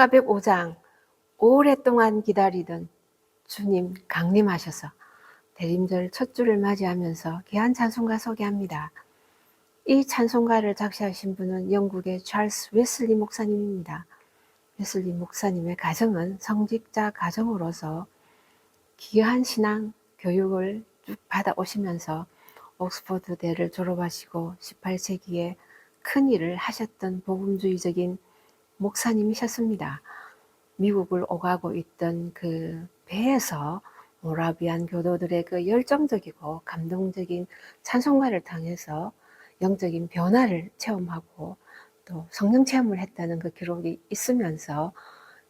찬송가 105장 오랫동안 기다리던 주님 강림하셔서 대림절 첫 주를 맞이하면서 귀한 찬송가 소개합니다. 이 찬송가를 작시하신 분은 영국의 찰스 웨슬리 목사님입니다. 웨슬리 목사님의 가정은 성직자 가정으로서 귀한 신앙 교육을 쭉 받아오시면서 옥스퍼드 대를 졸업하시고 18세기에 큰 일을 하셨던 복음주의적인 목사님이셨습니다. 미국을 오가고 있던 그 배에서 모라비안 교도들의 그 열정적이고 감동적인 찬송가를 통해서 영적인 변화를 체험하고 또 성령 체험을 했다는 그 기록이 있으면서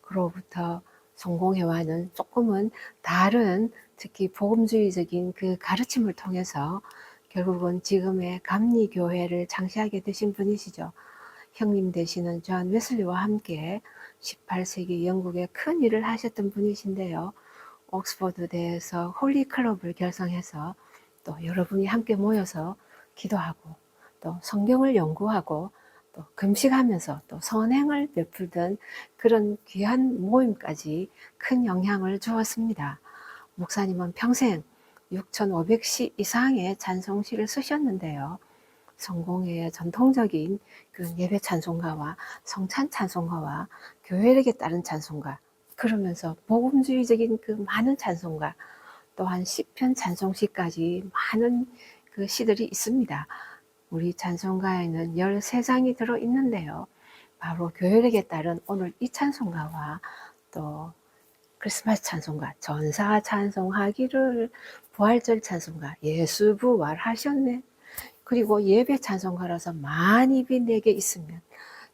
그로부터 성공회와는 조금은 다른 특히 복음주의적인 그 가르침을 통해서 결국은 지금의 감리교회를 창시하게 되신 분이시죠. 형님 되시는 존 웨슬리와 함께 18세기 영국에 큰 일을 하셨던 분이신데요. 옥스퍼드 대에서 홀리 클럽을 결성해서 또 여러분이 함께 모여서 기도하고 또 성경을 연구하고 또 금식하면서 또 선행을 베풀던 그런 귀한 모임까지 큰 영향을 주었습니다. 목사님은 평생 6,500시 이상의 찬송시를 쓰셨는데요. 성공회의 전통적인 그 예배 찬송가와 성찬 찬송가와 교회력에 따른 찬송가 그러면서 복음주의적인 그 많은 찬송가 또한 시편 찬송시까지 많은 그 시들이 있습니다. 우리 찬송가에는 13장이 들어 있는데요. 바로 교회력에 따른 오늘 이 찬송가와 또 크리스마스 찬송가, 전사 찬송하기를 부활절 찬송가, 예수 부활하셨네. 그리고 예배 찬송가라서 만입이 내게 있으면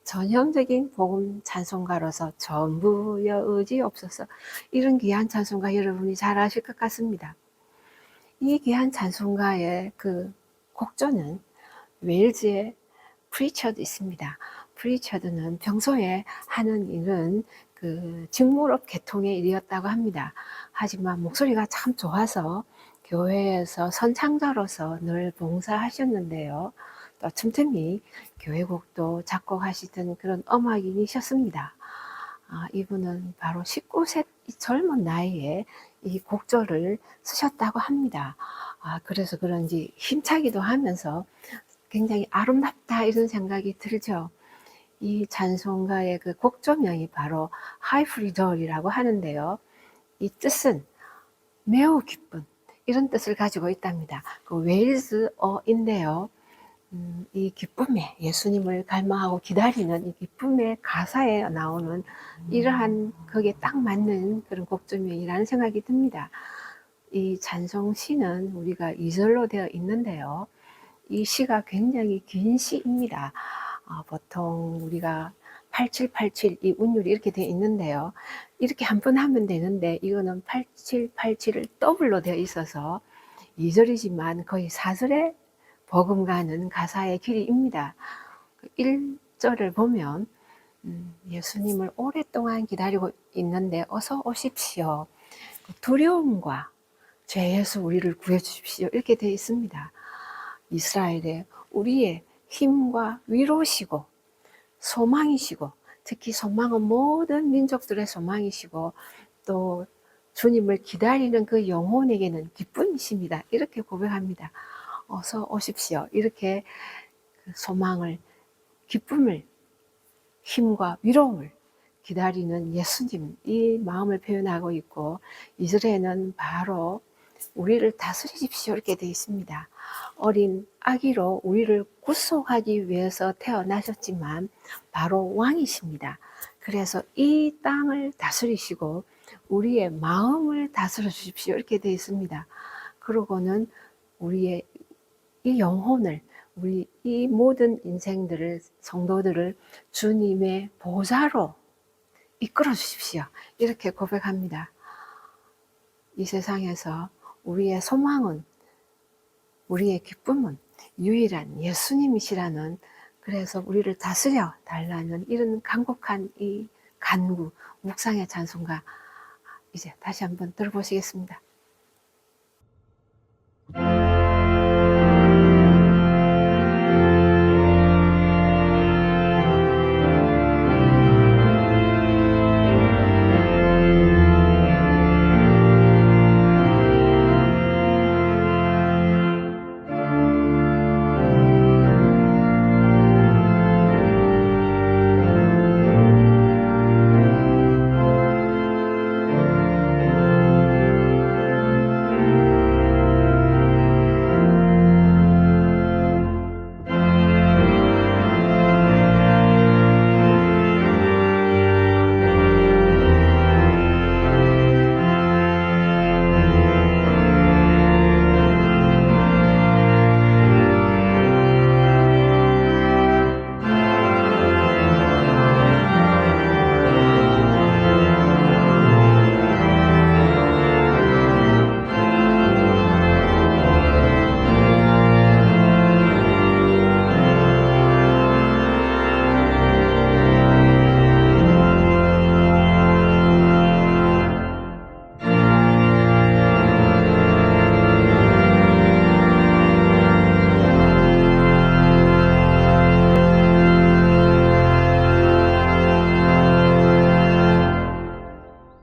전형적인 복음 찬송가로서 전부여 의지 없어서 이런 귀한 찬송가 여러분이 잘 아실 것 같습니다. 이 귀한 찬송가의 그 곡조는 웨일즈의 프리처드 있습니다. 프리처드는 평소에 하는 일은 그 직무업 계통의 일이었다고 합니다. 하지만 목소리가 참 좋아서 교회에서 선창자로서 늘 봉사하셨는데요. 또 틈틈이 교회곡도 작곡하시던 그런 음악인이셨습니다. 아, 이분은 바로 19세 젊은 나이에 이 곡조를 쓰셨다고 합니다. 아, 그래서 그런지 힘차기도 하면서 굉장히 아름답다 이런 생각이 들죠. 이 찬송가의 그 곡조명이 바로 하이프리절이라고 하는데요. 이 뜻은 매우 기쁜 이런 뜻을 가지고 있답니다. 그 웨일즈어인데요. 음, 이 기쁨에 예수님을 갈망하고 기다리는 이 기쁨의 가사에 나오는 이러한 거기에 딱 맞는 그런 곡조명이라는 생각이 듭니다. 이 찬송시는 우리가 2절로 되어 있는데요. 이 시가 굉장히 긴 시입니다. 어, 보통 우리가 8787 이 운율이 이렇게 되어 있는데요. 이렇게 한 번 하면 되는데 이거는 8787을 더블로 되어 있어서 2절이지만 거의 4절에 버금가는 가사의 길이입니다. 1절을 보면 음, 예수님을 오랫동안 기다리고 있는데 어서 오십시오. 두려움과 죄에서 우리를 구해 주십시오. 이렇게 되어 있습니다. 이스라엘의 우리의 힘과 위로시고 소망이시고 특히 소망은 모든 민족들의 소망이시고 또 주님을 기다리는 그 영혼에게는 기쁨이십니다. 이렇게 고백합니다. 어서 오십시오. 이렇게 그 소망을 기쁨을 힘과 위로움을 기다리는 예수님 이 마음을 표현하고 있고 이절에는 바로 우리를 다스리십시오 이렇게 되어 있습니다. 어린 아기로 우리를 구속하기 위해서 태어나셨지만 바로 왕이십니다. 그래서 이 땅을 다스리시고 우리의 마음을 다스려 주십시오 이렇게 되어 있습니다. 그러고는 우리의 이 영혼을 우리 이 모든 인생들을 성도들을 주님의 보좌로 이끌어 주십시오. 이렇게 고백합니다. 이 세상에서 우리의 소망은 우리의 기쁨은 유일한 예수님이시라는 그래서 우리를 다스려 달라는 이런 간곡한 이 간구 묵상의 찬송가 이제 다시 한번 들어보시겠습니다.